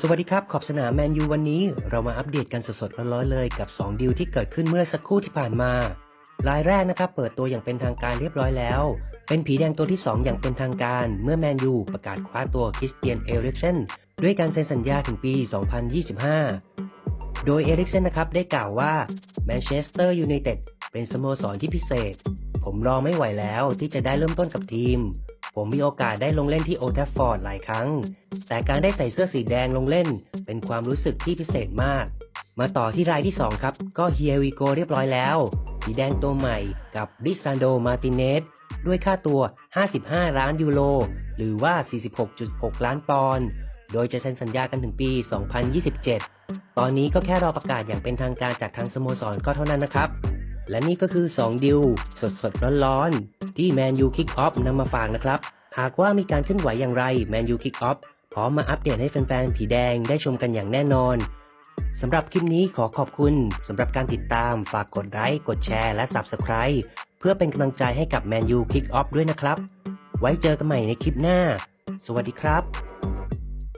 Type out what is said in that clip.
สวัสดีครับ ขอบสนามแมนยูวันนี้ เรามาอัปเดตกันสดๆร้อนๆเลยกับ 2ดีลที่เกิดขึ้นเมื่อสักครู่ที่ผ่านมารายแรกนะครับ เปิดตัวอย่างเป็นทางการเรียบร้อยแล้ว เป็นผีแดงตัวที่ 2 อย่างเป็นทางการ เมื่อแมนยูประกาศคว้าตัวคริสเตียนเอริกเซนด้วยการเซ็นสัญญาถึงปี 2025 โดยเอริกเซนนะครับได้กล่าวว่าแมนเชสเตอร์ยูไนเต็ดเป็นสโมสรที่พิเศษ ผมรอไม่ไหวแล้วที่จะได้เริ่มต้นกับทีม ผมมีโอกาสได้ลงเล่นที่โอทัฟฟอร์ดหลายครั้ง แต่การได้ใส่เสื้อสีแดงลงเล่น เป็นความรู้สึกที่พิเศษมาก มาต่อที่รายที่ 2 ครับ ก็เฮียวีโกเรียบร้อยแล้ว สีแดงตัวใหม่กับริซานโดมาติเนสด้วยค่าตัว 55 ล้านยูโร หรือว่า 46.6 ล้านปอนด์โดยจะเซ็นสัญญากันถึงปี 2027 ตอนนี้ก็แค่รอประกาศอย่างเป็นทางการจากทางสโมสรก็เท่านั้นนะครับ และนี่ก็คือ 2 ดิวสดๆร้อนๆ ที่แมนยูคิกออฟนำมาฝากนะครับ หากว่ามีการเคลื่อนไหวอย่างไรแมนยูคิกออฟพร้อมมาอัปเดตให้แฟนๆ ผีแดงได้ชมกันอย่างแน่นอนสำหรับคลิปนี้ขอขอบคุณสำหรับการติดตามฝากกดไลค์กดแชร์และ Subscribe เพื่อเป็นกำลังใจให้กับแมนยูคิกออฟด้วยนะครับ ไว้เจอกันใหม่ในคลิปหน้า สวัสดีครับ